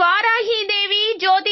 இவ்வாறாகி இதை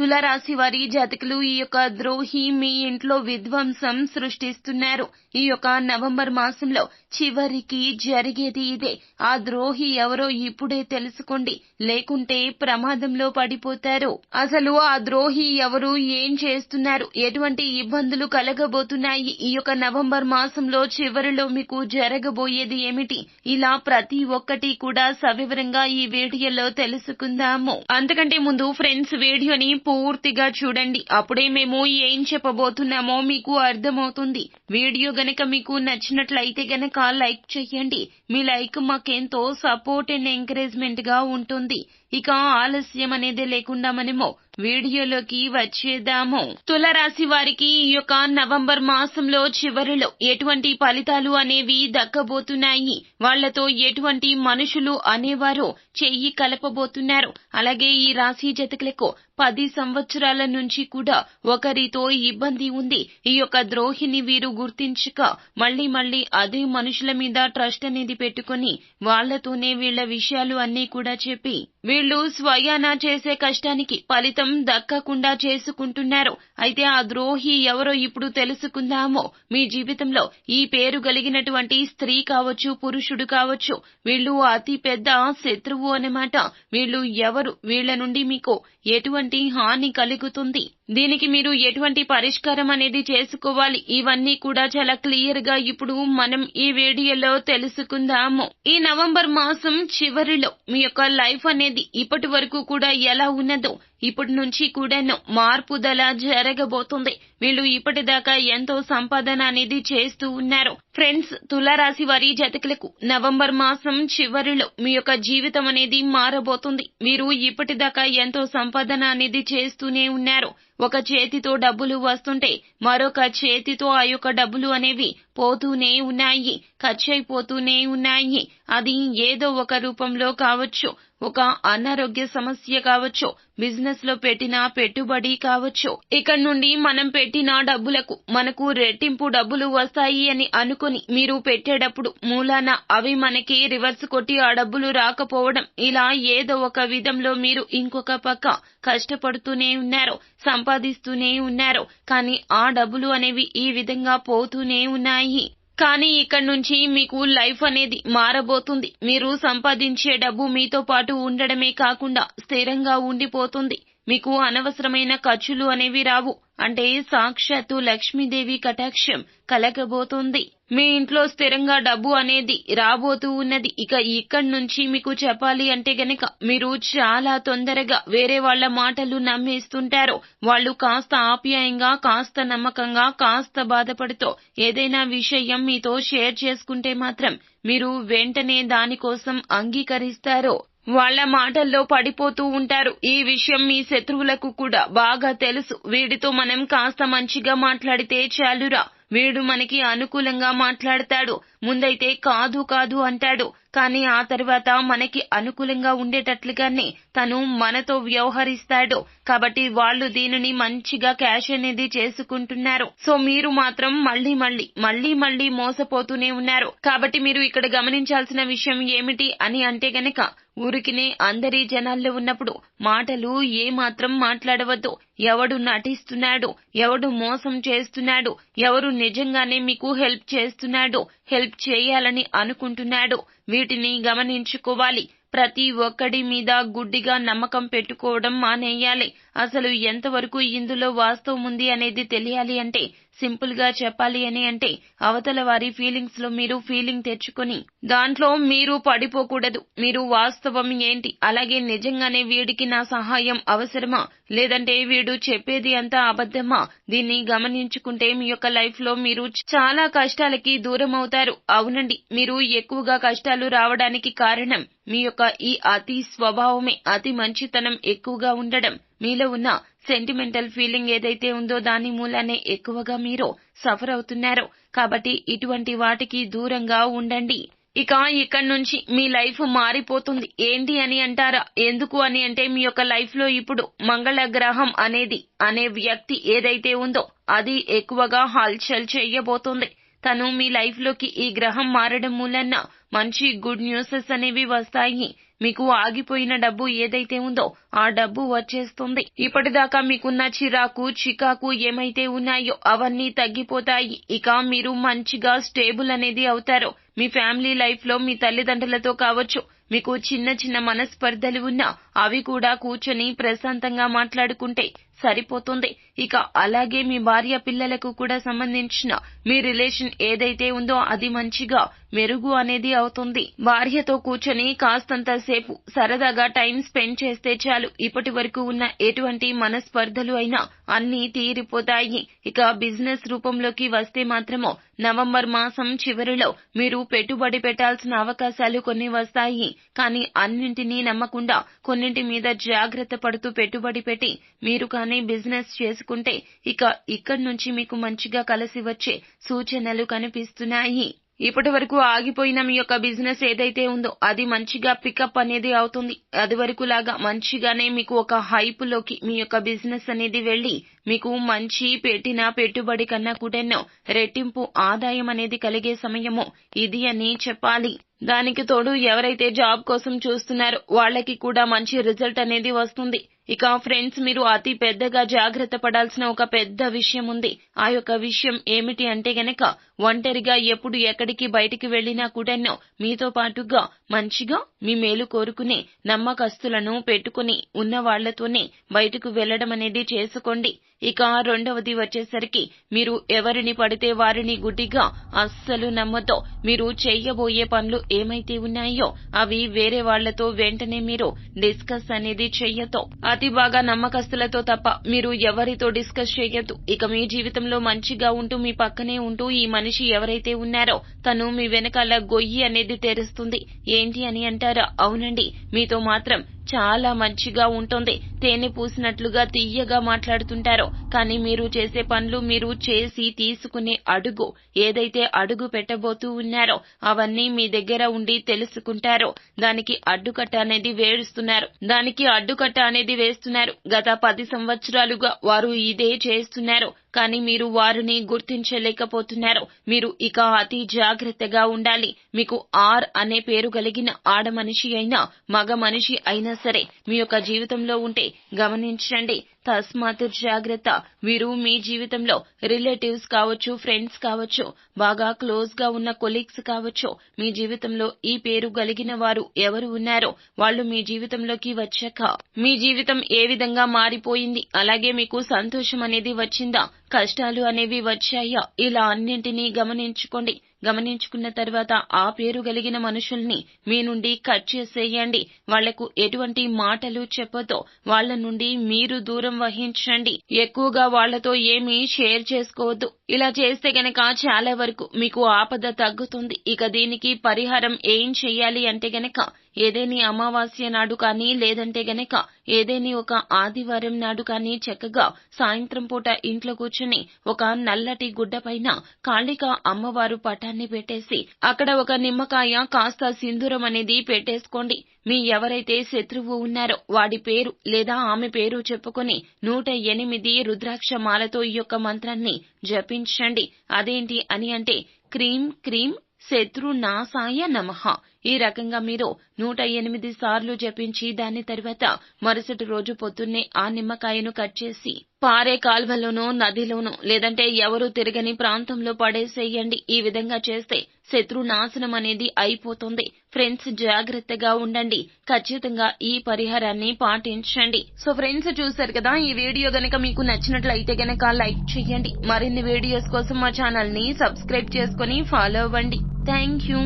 తులరాశి వారి జాతకులు ఈ యొక్క ద్రోహి మీ ఇంట్లో విధ్వంసం సృష్టిస్తున్నారు. ఈ యొక్క నవంబర్ మాసంలో చివరికి జరిగేది ఇదే. ఆ ద్రోహి ఎవరో ఇప్పుడే తెలుసుకోండి. లేకుంటే ప్రమాదంలో పడిపోతారు. అసలు ఆ ద్రోహి ఎవరు? ఏం చేస్తున్నారు? ఎటువంటి ఇబ్బందులు కలగబోతున్నాయి? ఈ యొక్క నవంబర్ మాసంలో చివరిలో మీకు జరగబోయేది ఏమిటి? ఇలా ప్రతి ఒక్కటి కూడా సవివరంగా ఈ వీడియోలో తెలుసుకుందాము. అంతకంటే ముందు ఫ్రెండ్స్ వీడియోని పూర్తిగా చూడండి. అప్పుడే మేము ఏం చెప్పబోతున్నామో మీకు అర్థమవుతుంది. వీడియో గనక మీకు నచ్చినట్లయితే గనక లైక్ చేయండి. మీ లైక్ మాకెంతో సపోర్ట్ అండ్ ఎంకరేజ్మెంట్గా ఉంటుంది. ఇక ఆలస్యం అనేది లేకుండా మనము వీడియోలోకి వచ్చేద్దాము. తులరాశి వారికి ఈ యొక్క నవంబర్ మాసంలో చివరిలో ఎటువంటి ఫలితాలు అనేవి దక్కబోతున్నాయి? వాళ్ళతో ఎటువంటి మనుషులు అనేవారు చెయ్యి కలపబోతున్నారు. అలాగే ఈ రాశి జతకులకు పది సంవత్సరాల నుంచి కూడా ఒకరితో ఇబ్బంది ఉంది. ఈ యొక్క ద్రోహిని వీరు గుర్తించక మళ్ళీ మళ్ళీ అదే మనుషుల మీద ట్రస్ట్ అనేది పెట్టుకుని వాళ్ళతోనే వీళ్ళ విషయాలు అన్నీ కూడా చెప్పి వీళ్ళు స్వయాన చేసే కష్టానికి ఫలితం దక్కకుండా చేసుకుంటున్నారు. అయితే ఆ ద్రోహి ఎవరో ఇప్పుడు తెలుసుకుందామో. మీ జీవితంలో ఈ పేరు కలిగినటువంటి స్త్రీ కావచ్చు పురుషుడు కావచ్చు వీళ్ళు అతి పెద్ద శత్రువు అన్నమాట. వీళ్ళు ఎవరు? వీళ్ళ నుండి మీకు ఎటువంటి హాని కలుగుతుంది? దీనికి మీరు ఎటువంటి పరిష్కారం అనేది చేసుకోవాలి. ఇవన్నీ కూడా చాలా క్లియర్గా ఇప్పుడు మనం ఈ వీడియోలో తెలుసుకుందాము. ఈ నవంబర్ మాసం చివరిలో మీ యొక్క లైఫ్ అనేది ఇప్పటి వరకు కూడా ఎలా ఉన్నదో ఇప్పటి నుంచి కూడాను మార్పుదల జరగబోతుంది. వీళ్ళు ఇప్పటిదాకా ఎంతో సంపాదన అనేది చేస్తూ ఉన్నారు. ఫ్రెండ్స్ తులారాశి వారి జతకులకు నవంబర్ మాసం చివరిలో మీ యొక్క జీవితం అనేది మారబోతుంది. మీరు ఇప్పటిదాకా ఎంతో సంపాదన అనేది చేస్తూనే ఉన్నారు. ఒక చేతితో డబ్బులు వస్తుంటే మరొక చేతితో ఆ యొక్క డబ్బులు అనేవి పోతూనే ఉన్నాయి. ఖర్చయిపోతూనే ఉన్నాయి. అది ఏదో ఒక రూపంలో కావచ్చు. ఒక అనారోగ్య సమస్య కావచ్చు బిజినెస్లో పెట్టిన పెట్టుబడి కావచ్చు. ఇక్కడ నుండి మనం పెట్టిన డబ్బులకు మనకు రెట్టింపు డబ్బులు వస్తాయి అని అనుకుని మీరు పెట్టేటప్పుడు మూలాన అవి మనకి రివర్స్ కొట్టి ఆ డబ్బులు రాకపోవడం ఇలా ఏదో ఒక విధంలో మీరు ఇంకొక పక్క కష్టపడుతూనే ఉన్నారు సంపాదిస్తూనే ఉన్నారు. కానీ ఆ డబ్బులు అనేవి ఈ విధంగా పోతూనే ఉన్నాయి. కానీ ఇక్కడి నుంచి మీకు లైఫ్ అనేది మారబోతుంది. మీరు సంపాదించే డబ్బు మీతో పాటు ఉండడమే కాకుండా స్థిరంగా ఉండిపోతుంది. మీకు అనవసరమైన ఖర్చులు అనేవి రావు. అంటే సాక్షాత్తు లక్ష్మీదేవి కటాక్షం కలగబోతుంది. మీ ఇంట్లో స్థిరంగా డబ్బు అనేది రాబోతూ ఉన్నది. ఇక ఇక్కడి నుంచి మీకు చెప్పాలి అంటే గనక మీరు చాలా తొందరగా వేరే వాళ్ళ మాటలు నమ్మేస్తుంటారు. వాళ్ళు కాస్త ఆప్యాయంగా కాస్త నమ్మకంగా కాస్త బాధపడుతూ ఏదైనా విషయం మీతో షేర్ చేసుకుంటే మాత్రం మీరు వెంటనే దానికోసం అంగీకరిస్తారు. వాళ్ళ మాటల్లో పడిపోతూ ఉంటారు. ఈ విషయం మీ శత్రువులకు కూడా బాగా తెలుసు. వీడితో మనం కాస్త మంచిగా మాట్లాడితే చాలురా. వీడు మనకి అనుకూలంగా మాట్లాడతాడు. ముందైతే కాదు కాదు అంటాడు. కానీ ఆ తర్వాత మనకి అనుకూలంగా ఉండేటట్లుగానే తను మనతో వ్యవహరిస్తాడు. కాబట్టి వాళ్ళు దీనిని మంచిగా క్యాష్ అనేది చేసుకుంటున్నారు. సో మీరు మాత్రం మళ్ళీ మళ్ళీ మళ్ళీ మళ్ళీ మోసపోతూనే ఉన్నారు. కాబట్టి మీరు ఇక్కడ గమనించాల్సిన విషయం ఏమిటి అని అంటే గనక ఊరికినే అందరి జనాల్లో ఉన్నప్పుడు మాటలు ఏ మాత్రం మాట్లాడవద్దు. ఎవడు నటిస్తున్నాడు ఎవడు మోసం చేస్తున్నాడు ఎవరు నిజంగానే మీకు హెల్ప్ చేస్తున్నాడు హెల్ప్ చేయాలని అనుకుంటున్నాడు. వీటిని గమనించుకోవాలి. ప్రతి ఒక్కడి మీద గుడ్డిగా నమ్మకం పెట్టుకోవడం మానేయాలి. అసలు ఎంతవరకు ఇందులో వాస్తవం ఉంది అనేది తెలియాలి అంటే సింపుల్గా చెప్పాలి అని అంటే అవతల వారి ఫీలింగ్స్లో మీరు ఫీలింగ్ తెచ్చుకొని దాంట్లో మీరు పడిపోకూడదు. మీరు వాస్తవం ఏంటి? అలాగే నిజంగానే వీడికి నా సహాయం అవసరమా? లేదంటే వీడు చెప్పేది అంతా అబద్ధమా? దీన్ని గమనించుకుంటే మీ యొక్క లైఫ్లో మీరు చాలా కష్టాలకి దూరం అవుతారు. అవునండి మీరు ఎక్కువగా కష్టాలు రావడానికి కారణం మీ యొక్క ఈ అతి స్వభావమే. అతి మంచితనం ఎక్కువగా ఉండడం. మీలో ఉన్న సెంటిమెంటల్ ఫీలింగ్ ఏదైతే ఉందో దాని మూలానే ఎక్కువగా మీరు సఫర్ అవుతున్నారు. కాబట్టి ఇటువంటి వాటికి దూరంగా ఉండండి. ఇక ఇక్కడి నుంచి మీ లైఫ్ మారిపోతుంది. ఏంటి అని అంటారా? ఎందుకు అని అంటే మీ యొక్క లైఫ్లో ఇప్పుడు మంగళ గ్రహం అనేది అనే వ్యక్తి ఏదైతే ఉందో అది ఎక్కువగా హల్చల్ చేయబోతుంది. తను మీ లైఫ్లోకి ఈ గ్రహం మారడం మూలన్న మంచి గుడ్ న్యూసెస్ అనేవి వస్తాయి. మీకు ఆగిపోయిన డబ్బు ఏదైతే ఉందో ఆ డబ్బు వచ్చేస్తుంది. ఇప్పటిదాకా మీకున్న చిరాకు చికాకు ఏమైతే ఉన్నాయో అవన్నీ తగ్గిపోతాయి. ఇక మీరు మంచిగా స్టేబుల్ అనేది అవుతారు. మీ ఫ్యామిలీ లైఫ్లో మీ తల్లిదండ్రులతో కావచ్చు మీకు చిన్న చిన్న మనస్పర్ధలు ఉన్నా అవి కూడా కూర్చొని ప్రశాంతంగా మాట్లాడుకుంటే సరిపోతుంది. ఇక అలాగే మీ భార్య పిల్లలకు కూడా సంబంధించిన మీ రిలేషన్ ఏదైతే ఉందో అది మంచిగా మెరుగు అనేది అవుతుంది. భార్యతో కూర్చొని కాస్తంత సేపు సరదాగా టైం స్పెండ్ చేస్తే చాలు. ఇప్పటి వరకు ఉన్న ఎటువంటి మనస్పర్ధలు అయినా అన్నీ తీరిపోతాయి. ఇక బిజినెస్ రూపంలోకి వస్తే మాత్రమో నవంబర్ మాసం చివరిలో మీరు పెట్టుబడి పెట్టాల్సిన అవకాశాలు కొన్ని వస్తాయి. కానీ అన్నింటినీ నమ్మకుండా కొన్నింటి మీద జాగ్రత్త పడుతూ పెట్టుబడి పెట్టి మీరు కానీ బిజినెస్ చేసుకుంటే ఇక ఇక్కడి నుంచి మీకు మంచిగా కలిసి వచ్చే సూచనలు కనిపిస్తున్నాయి. ఇప్పటి వరకు ఆగిపోయిన మీ యొక్క బిజినెస్ ఏదైతే ఉందో అది మంచిగా పికప్ అనేది అవుతుంది. అది వరకు లాగా మంచిగానే మీకు ఒక హైప్లోకి మీ యొక్క బిజినెస్ అనేది వెళ్ళి మీకు మంచి పెట్టిన పెట్టుబడి కన్నా కూడానో రెట్టింపు ఆదాయం అనేది కలిగే సమయము ఇది అని చెప్పాలి. దానికి తోడు ఎవరైతే జాబ్ కోసం చూస్తున్నారో వాళ్ళకి కూడా మంచి రిజల్ట్ అనేది వస్తుంది. ఇక ఫ్రెండ్స్ మీరు అతి పెద్దగా జాగ్రత్త పడాల్సిన ఒక పెద్ద విషయం ఉంది. ఆ యొక్క విషయం ఏమిటి అంటే గనక ఒంటరిగా ఎప్పుడు ఎక్కడికి బయటికి వెళ్ళినా కూడానో మీతో పాటుగా మంచిగా మీ మేలు కోరుకునే నమ్మకస్తులను పెట్టుకుని ఉన్న వాళ్ళతోనే బయటకు వెళ్ళడం అనేది చేసుకోండి. ఇక రెండవది వచ్చేసరికి మీరు ఎవరిని పడితే వారిని గుడ్డిగా అస్సలు నమ్మతో మీరు చెయ్యబోయే పనులు ఏమైతే ఉన్నాయో అవి వేరే వాళ్ళతో వెంటనే మీరు డిస్కస్ అనేది చెయ్యతో అతి బాగా నమ్మకస్తులతో తప్ప మీరు ఎవరితో డిస్కస్ చేయొద్దు ఇక మీ జీవితంలో మంచిగా ఉంటూ మీ పక్కనే ఉంటూ ఈ మనిషి ఎవరైతే ఉన్నారో తను మీ వెనకాల గొయ్యి అనేది తెరుస్తుంది. ఏంటి అని అంటారా? అవునండి. మీతో మాత్రం చాలా మంచిగా ఉంటుంది. తేనె పూసినట్లుగా తీయగా మాట్లాడుతుంటారు. కానీ మీరు చేసే పనులు మీరు చేసి తీసుకునే అడుగు ఏదైతే అడుగు పెట్టబోతూ ఉన్నారో అవన్నీ మీ దగ్గర ఉండి తెలుసుకుంటారో. దానికి అడ్డుకట్ట అనేది వేడుస్తున్నారు దానికి అడ్డుకట్ట అనేది వేస్తున్నారు. గత పది సంవత్సరాలుగా వారు ఇదే చేస్తున్నారు. కానీ మీరు వారిని గుర్తించలేకపోతున్నారు. మీరు ఇక అతి జాగ్రత్తగా ఉండాలి. మీకు ఆర్ అనే పేరు కలిగిన ఆడ మనిషి అయినా మగ మనిషి అయినా సరే మీ యొక్క జీవితంలో ఉంటే గమనించండి. తస్మాత్ జాగ్రత్త. మీరు మీ జీవితంలో రిలేటివ్స్ కావచ్చు ఫ్రెండ్స్ కావచ్చు బాగా క్లోజ్గా ఉన్న కొలీగ్స్ కావచ్చు మీ జీవితంలో ఈ పేరు కలిగిన వారు ఎవరు ఉన్నారో వాళ్ళు మీ జీవితంలోకి వచ్చాక మీ జీవితం ఏ విధంగా మారిపోయింది అలాగే మీకు సంతోషం అనేది వచ్చిందా కష్టాలు అనేవి వచ్చాయా ఇలా అన్నింటినీ గమనించుకోండి. గమనించుకున్న తర్వాత ఆ పేరు కలిగిన మనుషుల్ని మీ నుండి కట్ చేసేయండి. వాళ్ళకు ఎటువంటి మాటలు చెప్పతో వాళ్ళ నుండి మీరు దూరం వహించండి. ఎక్కువగా వాళ్ళతో ఏమీ షేర్ చేసుకోవద్దు. ఇలా చేస్తే గనక చాలా వరకు మీకు ఆపద తగ్గుతుంది. ఇక దీనికి పరిహారం ఏం చెయ్యాలి అంటే గనక ఏదేని అమావాస్య నాడు కానీ లేదంటే గనక ఏదేని ఒక ఆదివారం నాడు కానీ చక్కగా సాయంత్రం పూట ఇంట్లో కూర్చుని ఒక నల్లటి గుడ్డ పైన కాళిక అమ్మవారు పటాన్ని పెట్టేసి అక్కడ ఒక నిమ్మకాయ కాస్త సింధూరం అనేది పెట్టేసుకోండి. మీ ఎవరైతే శత్రువు ఉన్నారో వాడి పేరు లేదా ఆమె పేరు చెప్పుకొని నూట ఎనిమిది రుద్రాక్ష మాలతో ఈ యొక్క మంత్రాన్ని జపించండి. అదేంటి అని అంటే క్రీం క్రీం శత్రునాశాయ నమః. ఈ రకంగా మీరు నూట ఎనిమిది సార్లు జపించి దాని తర్వాత మరుసటి రోజు పొద్దున్నే ఆ నిమ్మకాయను కట్ చేసి పారే కాల్వలోనో నదిలోనో లేదంటే ఎవరు తిరగని ప్రాంతంలో పడేసేయండి. ఈ విధంగా చేస్తే శత్రు నాశనం అనేది అయిపోతుంది. ఫ్రెండ్స్ జాగ్రత్తగా ఉండండి. ఖచ్చితంగా ఈ పరిహారాన్ని పాటించండి. సో ఫ్రెండ్స్ చూసారు కదా ఈ వీడియో గనక మీకు నచ్చినట్లయితే గనక లైక్ చేయండి. మరిన్ని వీడియోస్ కోసం మా ఛానల్ని సబ్స్క్రైబ్ చేసుకుని ఫాలో అవ్వండి. Thank you.